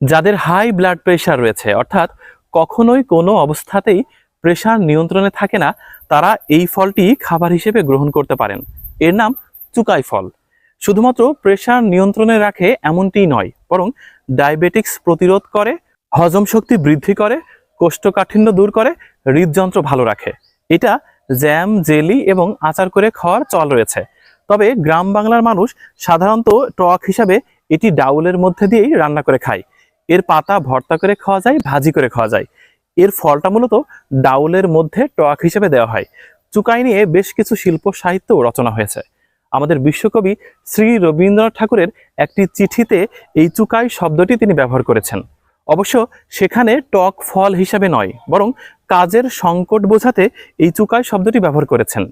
যাদের high blood pressure রয়েছে, অর্থাৎ কখনোই কোনো অবস্থাতেই প্রেশার নিয়ন্ত্রণে থাকে না, তারা এই ফলটি খাবার হিসেবে গ্রহণ করতে পারেন। এর নাম চুকাই ফল। শুধুমাত্র প্রেশার নিয়ন্ত্রণে রাখে এমনটিই নয়, বরং ডায়াবেটিক্স প্রতিরোধ করে, হজম শক্তি বৃদ্ধি করে, কোষ্ঠকাঠিন্য দূর করে, হৃদযন্ত্র ভালো রাখে। এটা জ্যাম জেলি এবং আচার করে খাওয়ার চল রয়েছে। তবে গ্রাম বাংলার মানুষ সাধারণত টক হিসাবে এটি ডাউলের মধ্যে দিয়েই রান্না করে খায়। এর পাতা ভর্তা করে খাওয়া যায়, ভাজি করে খাওয়া যায়। এর ফলটা মূলত ডাউলের মধ্যে টক হিসেবে দেওয়া হয়। চুকাই নিয়ে বেশ কিছু শিল্প সাহিত্য রচনা হয়েছে। আমাদের বিশ্বকবি শ্রী রবীন্দ্রনাথ ঠাকুরের একটি চিঠিতে এই চুকাই শব্দটি তিনি ব্যবহার করেছেন। অবশ্য সেখানে টক ফল হিসাবে নয়, বরং কাজের সংকট বোঝাতে এই চুকাই শব্দটি ব্যবহার করেছেন।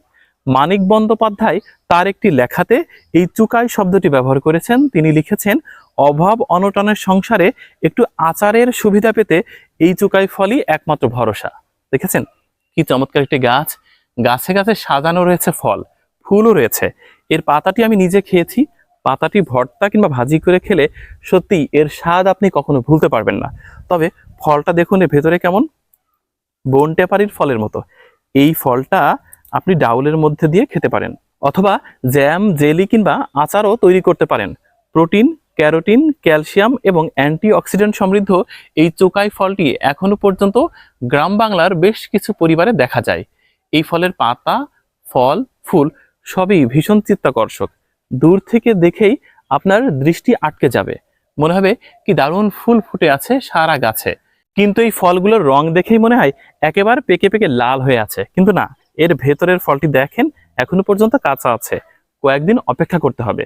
মানিক বন্দ্যোপাধ্যায় তার একটি লেখাতে এই চুকাই শব্দটি ব্যবহার করেছেন। তিনি লিখেছেন, অভাব অনটনের সংসারে একটু আচারের সুবিধা পেতে এই চুকাই ফলই একমাত্র ভরসা। দেখেছেন? কি চমৎকার একটি গাছ। গাছে গাছে সাজানো রয়েছে ফল, ফুলও রয়েছে। এর পাতাটি আমি নিজে খেয়েছি। পাতাটি ভর্তা কিংবা ভাজি করে খেলে সত্যি এর স্বাদ আপনি কখনো ভুলতে পারবেন না। তবে ফলটা দেখুন, এর ভেতরে কেমন? বন টেপারির ফলের মতো। এই ফলটা আপনি ডাউলের মধ্যে দিয়ে খেতে পারেন। অথবা জ্যাম, জেলি কিংবা আচারও তৈরি করতে পারেন। প্রোটিন, ক্যারোটিন, ক্যালসিয়াম এবং অ্যান্টিঅক্সিডেন্ট সমৃদ্ধ এই চোকাই ফলটি এখনও পর্যন্ত গ্রাম বাংলার বেশ কিছু পরিবারে দেখা যায়। এই ফলের পাতা, ফল, ফুল সবই ভীষণ চিত্তাকর্ষক। দূর থেকে দেখেই আপনার দৃষ্টি আটকে যাবে। মনে হবে কি দারুণ ফুল ফুটে আছে সারা গাছে। কিন্তু এই ফলগুলোর রং দেখেই মনে হয় একেবারে পেকে পেকে লাল হয়ে আছে। কিন্তু না এর ভেতরের ফলটি দেখেন এখনও পর্যন্ত কাঁচা আছে। কয়েকদিন অপেক্ষা করতে হবে।